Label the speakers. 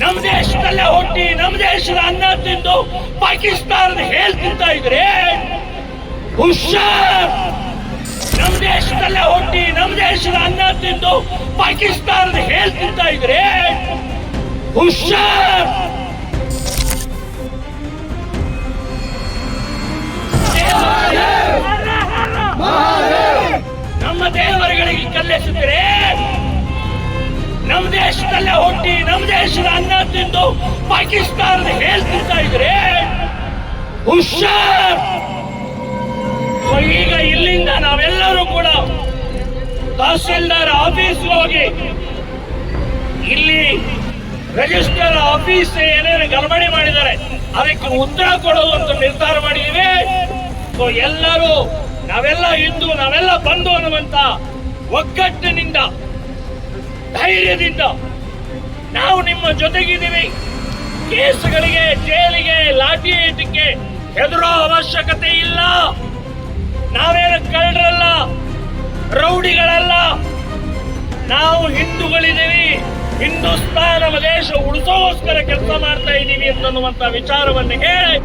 Speaker 1: ನಮ್ಮ ದೇಶದಲ್ಲೇ ಹುಟ್ಟಿ, ನಮ್ಮ ದೇಶದ ಅನ್ನ ತಿಂದು ಪಾಕಿಸ್ತಾನದ ಹೇಳ್ತಿಂತ ಇದ್ರೆ ಹುಷಾರ್. ನಮ್ಮ ದೇಶದಲ್ಲೇ ಹುಟ್ಟಿ, ನಮ್ಮ ದೇಶದ ಅನ್ನ ತಿಂದು ಪಾಕಿಸ್ತಾನದ ಹೇಳ್ತಿಂತ ಇದ್ರೆ ಹುಷಾರ್. ನಮ್ಮ ದೇವರುಗಳಿಗೆ ಕಲ್ಲೆಸಿದ್ರೆ ಹುಟ್ಟಿ ನಮ್ಮ ದೇಶದ ಅನ್ನ ತಿಂದು ಪಾಕಿಸ್ತಾನದ ಹೇಳ್ತಿರ್ತಾ ಇದ್ರೆ ಹುಷಾರ್. ಈಗ ಇಲ್ಲಿಂದ ನಾವೆಲ್ಲರೂ ಕೂಡ ತಹಸೀಲ್ದಾರ್ ಆಫೀಸ್ ಹೋಗಿ ಇಲ್ಲಿ ರಿಜಿಸ್ಟರ್ ಆಫೀಸ್ ಏನೇನು ಗಡಬಡಿ ಮಾಡಿದ್ದಾರೆ. ಅದಕ್ಕೆ ಉತ್ತರ ಕೊಡುವಂತ ನಿರ್ಧಾರ ಮಾಡಿದೀವಿ ಎಲ್ಲರೂ ನಾವೆಲ್ಲ ಇಂದು ನಾವೆಲ್ಲ ಬಂದು ಅನ್ನುವಂತ ಒಗ್ಗಟ್ಟಿನಿಂದ, ಧೈರ್ಯದಿಂದ ಜೊತೆಗಿದ್ದೀವಿ. ಕೇಸುಗಳಿಗೆ, ಜೈಲಿಗೆ, ಲಾಠಿ ಏಟಕ್ಕೆ ಹೆದರೋ ಅವಶ್ಯಕತೆ ಇಲ್ಲ. ನಾವೇನು ಕಳ್ಳರಲ್ಲ, ರೌಡಿಗಳಲ್ಲ. ನಾವು ಹಿಂದೂಗಳಿದ್ದೀವಿ. ಹಿಂದೂಸ್ತಾನ ದೇಶ ಉಳಿಸೋಸ್ಕರ ಕೆಲಸ ಮಾಡ್ತಾ ಇದ್ದೀವಿ ಅನ್ನುವಂತ ವಿಚಾರವನ್ನು ಹೇಳಿ